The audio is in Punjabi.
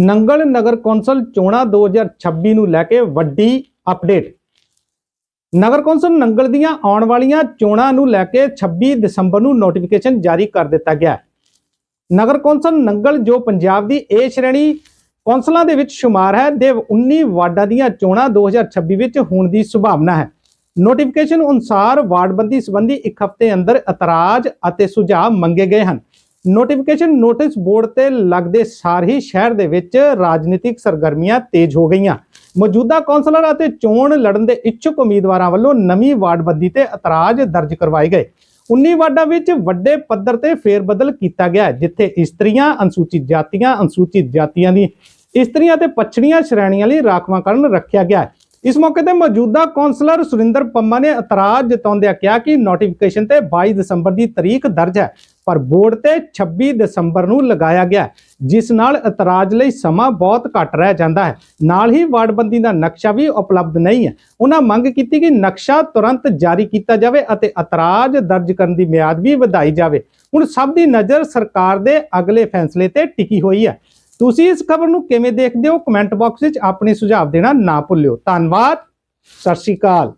ਨੰਗਲ ਨਗਰ ਕੌਂਸਲ ਚੋਣਾਂ 2026 ਨੂੰ ਲੈ ਕੇ ਵੱਡੀ ਅਪਡੇਟ। ਨਗਰ ਕੌਂਸਲ ਨੰਗਲ ਦੀਆਂ ਆਉਣ ਵਾਲੀਆਂ ਚੋਣਾਂ ਨੂੰ ਲੈ ਕੇ 26 ਦਸੰਬਰ ਨੂੰ ਨੋਟੀਫਿਕੇਸ਼ਨ ਜਾਰੀ ਕਰ ਦਿੱਤਾ ਗਿਆ ਹੈ। ਨਗਰ ਕੌਂਸਲ ਨੰਗਲ, ਜੋ ਪੰਜਾਬ ਦੀ ਏ ਸ਼੍ਰੇਣੀ ਕੌਂਸਲਾਂ ਦੇ ਵਿੱਚ ਸ਼ੁਮਾਰ ਹੈ, ਦੇ 19 ਵਾਰਡਾਂ ਦੀਆਂ ਚੋਣਾਂ 2026 ਵਿੱਚ ਹੋਣ ਦੀ ਸੰਭਾਵਨਾ ਹੈ। ਨੋਟੀਫਿਕੇਸ਼ਨ ਅਨੁਸਾਰ ਵਾਰਡਬੰਦੀ ਸੰਬੰਧੀ ਇੱਕ ਹਫ਼ਤੇ ਅੰਦਰ ਇਤਰਾਜ਼ ਅਤੇ ਸੁਝਾਅ ਮੰਗੇ ਗਏ ਹਨ। ਨੋਟੀਫਿਕੇਸ਼ਨ ਨੋਟਿਸ ਬੋਰਡ ਤੇ ਲੱਗਦੇ ਸਾਰ ਹੀ ਸ਼ਹਿਰ ਦੇ ਵਿੱਚ ਰਾਜਨੀਤਿਕ ਸਰਗਰਮੀਆਂ ਤੇਜ਼ ਹੋ ਗਈਆਂ। ਮੌਜੂਦਾ ਕੌਂਸਲਰ ਅਤੇ ਚੋਣ ਲੜਨ ਦੇ ਇੱਛੁਕ ਉਮੀਦਵਾਰਾਂ ਵੱਲੋਂ ਨਵੀਂ ਵਾਰਡਬੰਦੀ ਤੇ ਇਤਰਾਜ਼ ਦਰਜ ਕਰਵਾਏ ਗਏ। 19 ਵਾਰਡਾਂ ਵਿੱਚ ਵੱਡੇ ਪੱਧਰ ਤੇ ਫੇਰਬਦਲ ਕੀਤਾ ਗਿਆ ਜਿੱਥੇ ਇਸਤਰੀਆਂ, ਅਨੁਸੂਚਿਤ ਜਾਤੀਆਂ ਅਨੁਸੂਚਿਤ ਜਾਤੀਆਂ ਦੀ ਇਸਤਰੀਆਂ ਤੇ ਪਛੜੀਆਂ ਸ਼੍ਰੇਣੀਆਂ ਲਈ ਰਾਖਵਾਂਕਰਨ ਰੱਖਿਆ ਗਿਆ ਇਸ ਮੌਕੇ ਤੇ ਮੌਜੂਦਾ ਕੌਂਸਲਰ ਸੁਰਿੰਦਰ ਪੰਮਾ ਨੇ ਇਤਰਾਜ਼ ਜਤਾਉਂਦਿਆਂ ਕਿਹਾ ਕਿ ਨੋਟੀਫਿਕੇਸ਼ਨ ਤੇ 22 ਦਸੰਬਰ ਦੀ ਤਰੀਕ ਦਰਜ ਹੈ, ਪਰ ਬੋਰਡ ਤੇ 26 ਦਸੰਬਰ ਨੂੰ ਲਗਾਇਆ ਗਿਆ ਜਿਸ ਨਾਲ ਇਤਰਾਜ਼ ਲਈ ਸਮਾਂ ਬਹੁਤ ਘੱਟ ਰਹਿ ਜਾਂਦਾ ਹੈ। ਨਾਲ ਹੀ ਵਾਰਡਬੰਦੀ ਦਾ ਨਕਸ਼ਾ ਵੀ ਉਪਲਬਧ ਨਹੀਂ ਹੈ। ਉਹਨਾਂ ਮੰਗ ਕੀਤੀ ਕਿ ਨਕਸ਼ਾ ਤੁਰੰਤ ਜਾਰੀ ਕੀਤਾ ਜਾਵੇ ਅਤੇ ਇਤਰਾਜ਼ ਦਰਜ ਕਰਨ ਦੀ ਮਿਆਦ ਵੀ ਵਧਾਈ ਜਾਵੇ। ਹੁਣ ਸਭ ਦੀ ਨਜ਼ਰ ਸਰਕਾਰ ਦੇ ਅਗਲੇ ਫੈਸਲੇ ਤੇ ਟਿਕੀ ਹੋਈ ਹੈ। ਤੁਸੀਂ ਇਸ ਖਬਰ ਨੂੰ ਕਿਵੇਂ ਦੇਖਦੇ ਹੋ? ਕਮੈਂਟ ਬਾਕਸ ਵਿੱਚ ਆਪਣੇ ਸੁਝਾਅ ਦੇਣਾ ਨਾ ਭੁੱਲਿਓ। ਧੰਨਵਾਦ। ਸਤਿ ਸ਼੍ਰੀ ਅਕਾਲ।